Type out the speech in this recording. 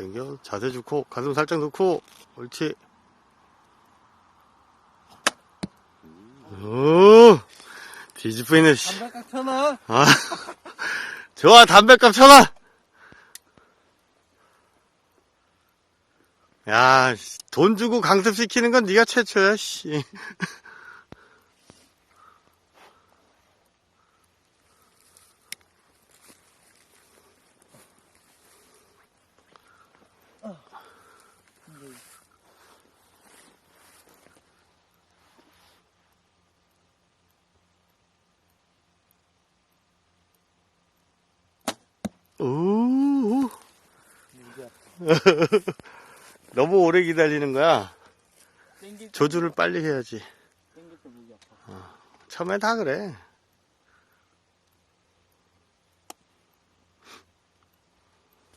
당겨. 자세 좋고, 가슴 살짝 놓고, 옳지. 오, 뒤집어있네, 씨. 담배깍 켜놔. 아, 좋아, 담배값 쳐놔! 야, 씨, 돈 주고 강습시키는 건 네가 최초야, 씨. 오, 너무 오래 기다리는 거야. 조준을 빨리 해야지. 아파. 처음에 다 그래.